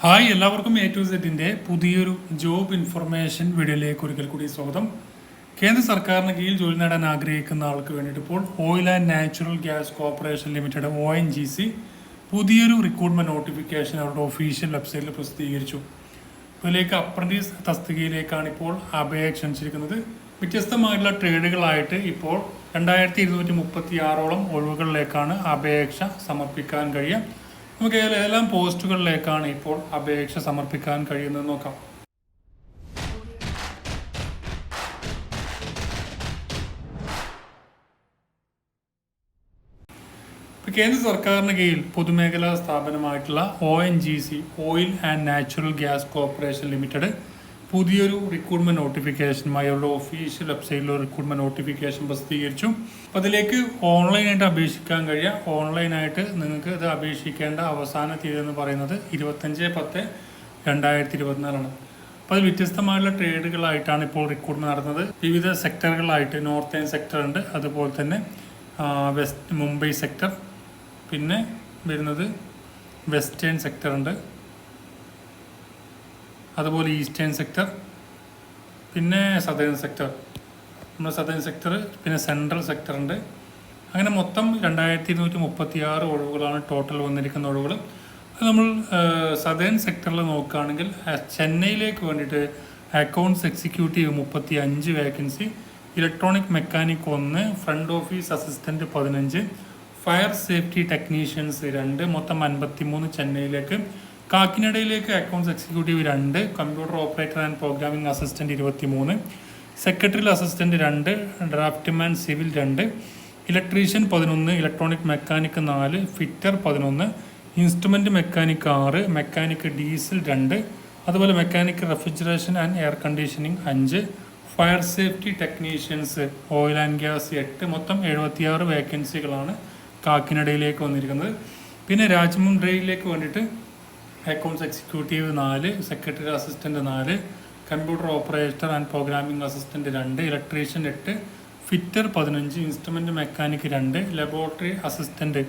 Hi എല്ലാവർക്കും A to സെറ്റിന്റെ പുതിയൊരു ജോബ് ഇൻഫർമേഷൻ വീഡിയോയിലേക്ക് ഒരിക്കൽ കൂടി സ്വാഗതം. കേന്ദ്ര സർക്കാരിന് കീഴിൽ ജോലി നേടാൻ ആഗ്രഹിക്കുന്ന ആൾക്ക് വേണ്ടിയിട്ട് ഇപ്പോൾ Oil and Natural Gas Corporation Limited O N G C പുതിയൊരു റിക്രൂട്ട്മെന്റ് നോട്ടിഫിക്കേഷൻ അവരുടെ ഒഫീഷ്യൽ വെബ്സൈറ്റിൽ പ്രസിദ്ധീകരിച്ചു. ഇതിലേക്ക് അപ്രന്റീസ് തസ്തികയിലേക്കാണ് ഇപ്പോൾ അപേക്ഷ ക്ഷണിച്ചിരിക്കുന്നത്. വ്യത്യസ്തമായിട്ടുള്ള ട്രേഡുകളായിട്ട് ഇപ്പോൾ രണ്ടായിരത്തി ഇരുന്നൂറ്റി മുപ്പത്തി ആറോളം ഒഴിവുകളിലേക്കാണ് അപേക്ഷ സമർപ്പിക്കാൻ കഴിയുക. നമുക്ക് ഏതെല്ലാം പോസ്റ്റുകളിലേക്കാണ് ഇപ്പോൾ അപേക്ഷ സമർപ്പിക്കാൻ കഴിയുന്നത് നോക്കാം. കേന്ദ്ര സർക്കാരിന് കീഴിൽ പൊതുമേഖലാ സ്ഥാപനമായിട്ടുള്ള O N G C Oil and Natural Gas Corporation Limited പുതിയൊരു റിക്രൂട്ട്മെന്റ് നോട്ടിഫിക്കേഷനുമായി അവരുടെ ഒഫീഷ്യൽ വെബ്സൈറ്റിൽ റിക്രൂട്ട്മെന്റ് നോട്ടിഫിക്കേഷൻ പ്രസിദ്ധീകരിച്ചു. അപ്പോൾ അതിലേക്ക് ഓൺലൈനായിട്ട് അപേക്ഷിക്കാൻ കഴിയുക ഓൺലൈനായിട്ട് നിങ്ങൾക്ക് ഇത് അപേക്ഷിക്കേണ്ട അവസാന തീയതി എന്ന് പറയുന്നത് ഇരുപത്തഞ്ച് പത്ത് രണ്ടായിരത്തി ഇരുപത്തിനാലാണ് അപ്പോൾ അതിൽ വ്യത്യസ്തമായുള്ള ട്രേഡുകളായിട്ടാണ് ഇപ്പോൾ റിക്രൂട്ട്മെന്റ് നടന്നത്. വിവിധ സെക്ടറുകളായിട്ട് നോർത്ത് ഏൺ സെക്ടർ ഉണ്ട്. അതുപോലെ തന്നെ വെസ്റ്റ് മുംബൈ സെക്ടർ. പിന്നെ വരുന്നത് വെസ്റ്റേൺ സെക്ടർ ഉണ്ട്. അതുപോലെ ഈസ്റ്റേൺ സെക്ടർ പിന്നെ സദേൺ സെക്ടർ നമ്മുടെ സദേൺ സെക്ടർ പിന്നെ സെൻട്രൽ സെക്ടർ ഉണ്ട്. അങ്ങനെ മൊത്തം രണ്ടായിരത്തി ഇരുന്നൂറ്റി മുപ്പത്തി ആറ് ഒഴിവുകളാണ് ടോട്ടൽ വന്നിരിക്കുന്ന ഒഴിവുകൾ. അത് നമ്മൾ സദേൺ സെക്ടറിൽ നോക്കുകയാണെങ്കിൽ ചെന്നൈയിലേക്ക് വേണ്ടിയിട്ട് അക്കൗണ്ട്സ് എക്സിക്യൂട്ടീവ് മുപ്പത്തി അഞ്ച് വേക്കൻസി ഇലക്ട്രോണിക് മെക്കാനിക് ഒന്ന് ഫ്രണ്ട് ഓഫീസ് അസിസ്റ്റന്റ് പതിനഞ്ച് ഫയർ സേഫ്റ്റി ടെക്നീഷ്യൻസ് രണ്ട് മൊത്തം അൻപത്തി മൂന്ന് ചെന്നൈയിലേക്ക് കാക്കിനഡയിലേക്ക് അക്കൗണ്ട്സ് എക്സിക്യൂട്ടീവ് രണ്ട് computer operator and programming assistant ഇരുപത്തി മൂന്ന് സെക്രട്ടറിയൽ അസിസ്റ്റന്റ് രണ്ട് ഡ്രാഫ്റ്റ്മാൻ സിവിൽ രണ്ട് ഇലക്ട്രീഷ്യൻ പതിനൊന്ന് ഇലക്ട്രോണിക് മെക്കാനിക് നാല് ഫിറ്റർ പതിനൊന്ന് ഇൻസ്ട്രുമെന്റ് മെക്കാനിക് ആറ് മെക്കാനിക് ഡീസൽ രണ്ട് അതുപോലെ mechanic refrigeration and air conditioning അഞ്ച് fire safety technicians oil and gas എട്ട് മൊത്തം എഴുപത്തിയാറ് വേക്കൻസികളാണ് കാക്കിനിടയിലേക്ക് വന്നിരിക്കുന്നത്. പിന്നെ രാജമുണ്ട്രയിലേക്ക് വേണ്ടിയിട്ട് അക്കൗണ്ട്സ് എക്സിക്യൂട്ടീവ് നാല് സെക്രട്ടറി അസിസ്റ്റന്റ് നാല് computer operator and programming assistant രണ്ട് ഇലക്ട്രീഷ്യൻ എട്ട് ഫിറ്റർ പതിനഞ്ച് ഇൻസ്ട്രുമെന്റ് മെക്കാനിക് രണ്ട് ലബോറട്ടറി അസിസ്റ്റന്റ്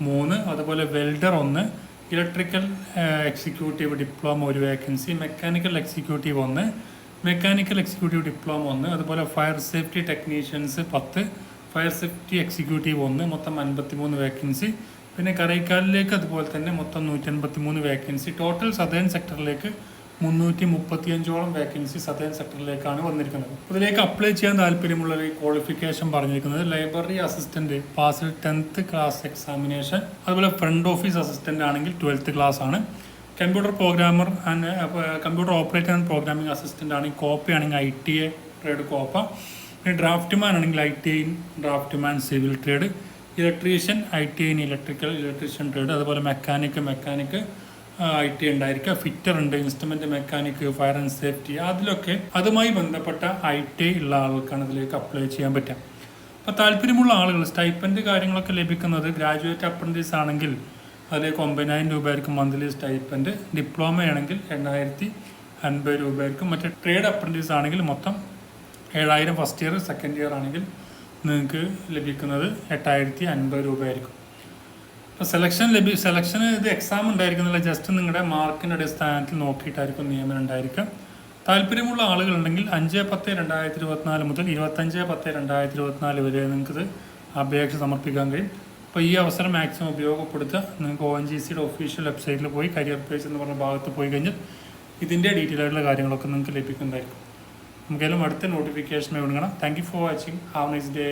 മൂന്ന് അതുപോലെ വെൽഡർ ഒന്ന് ഇലക്ട്രിക്കൽ എക്സിക്യൂട്ടീവ് ഡിപ്ലോമ ഒരു വേക്കൻസി മെക്കാനിക്കൽ എക്സിക്യൂട്ടീവ് ഒന്ന് മെക്കാനിക്കൽ എക്സിക്യൂട്ടീവ് ഡിപ്ലോമ ഒന്ന് അതുപോലെ ഫയർ സേഫ്റ്റി ടെക്നീഷ്യൻസ് പത്ത് ഫയർ സേഫ്റ്റി എക്സിക്യൂട്ടീവ് ഒന്ന് മൊത്തം അൻപത്തി മൂന്ന് വേക്കൻസി പിന്നെ കറൈക്കാലിലേക്ക് അതുപോലെ തന്നെ മൊത്തം നൂറ്റി അൻപത്തി മൂന്ന് വേക്കൻസി ടോട്ടൽ സദേൺ സെക്ടറിലേക്ക് മുന്നൂറ്റി മുപ്പത്തിയഞ്ചോളം വേക്കൻസി സദേൺ സെക്ടറിലേക്കാണ് വന്നിരിക്കുന്നത്. ഇതിലേക്ക് അപ്ലൈ ചെയ്യാൻ താല്പര്യമുള്ള ക്വാളിഫിക്കേഷൻ പറഞ്ഞിരിക്കുന്നത് library assistant pass tenth class examination അതുപോലെ ഫ്രണ്ട് ഓഫീസ് അസിസ്റ്റന്റ് ആണെങ്കിൽ ട്വൽത്ത് ക്ലാസ് ആണ്. Computer programmer and computer operator and programming assistant ആണെങ്കിൽ കോപ്പി ആണെങ്കിൽ I T A trade COPA പിന്നെ ഡ്രാഫ്റ്റ്മാൻ ആണെങ്കിൽ I T I draftman civil trade electrician I T I electrical electrician trade അതുപോലെ mechanic mechanic I T ഉണ്ടായിരിക്കുക. Fitter ഉണ്ട് instrument mechanic fire and safety അതിലൊക്കെ അതുമായി ബന്ധപ്പെട്ട ഐ ടി ഉള്ള ആൾക്കാണ് ഇതിലേക്ക് അപ്ലൈ ചെയ്യാൻ പറ്റുക. അപ്പോൾ താല്പര്യമുള്ള ആളുകൾ സ്റ്റൈപ്പൻഡ് കാര്യങ്ങളൊക്കെ ലഭിക്കുന്നത് ഗ്രാജുവേറ്റ് അപ്രന്റീസ് ആണെങ്കിൽ അതിലേക്ക് ഒമ്പതിനായിരം രൂപയായിരിക്കും മന്ത്ലി സ്റ്റൈപ്പൻഡ് ഡിപ്ലോമ ആണെങ്കിൽ എണ്ണായിരത്തി അൻപത് രൂപയായിരിക്കും. മറ്റേ ട്രേഡ് അപ്രന്റീസ് ആണെങ്കിൽ മൊത്തം ഏഴായിരം ഫസ്റ്റ് ഇയർ സെക്കൻഡ് ഇയർ ആണെങ്കിൽ നിങ്ങൾക്ക് ലഭിക്കുന്നത് എട്ടായിരത്തി അൻപത് രൂപയായിരിക്കും. അപ്പോൾ സെലക്ഷൻ ലഭി സെലക്ഷന് ഇത് എക്സാം ഉണ്ടായിരിക്കുന്നില്ല. ജസ്റ്റ് നിങ്ങളുടെ മാർക്കിന്റെ അടിസ്ഥാനത്തിൽ നോക്കിയിട്ടായിരിക്കും നിയമനം ഉണ്ടായിരിക്കുക. താല്പര്യമുള്ള ആളുകളുണ്ടെങ്കിൽ അഞ്ച് പത്ത് രണ്ടായിരത്തി ഇരുപത്തിനാല് മുതൽ ഇരുപത്തഞ്ച് പത്ത് രണ്ടായിരത്തി ഇരുപത്തിനാല് വരെ നിങ്ങൾക്ക് ഇത് അപേക്ഷ സമർപ്പിക്കാൻ കഴിയും. അപ്പോൾ ഈ അവസരം മാക്സിമം ഉപയോഗപ്പെടുത്തുക. നിങ്ങൾക്ക് ഒ എൻ ജി സിയുടെ ഒഫീഷ്യൽ വെബ്സൈറ്റിൽ പോയി കരിയർ പേജ് എന്ന് പറഞ്ഞ ഭാഗത്ത് പോയി കഴിഞ്ഞാൽ ഇതിന്റെ ഡീറ്റെയിൽ ആയിട്ടുള്ള കാര്യങ്ങളൊക്കെ നിങ്ങൾക്ക് ലഭിക്കുന്നതായിരിക്കും. നമുക്കെല്ലാം അടുത്ത നോട്ടിഫിക്കേഷൻ വേണം thank you for watching have nice day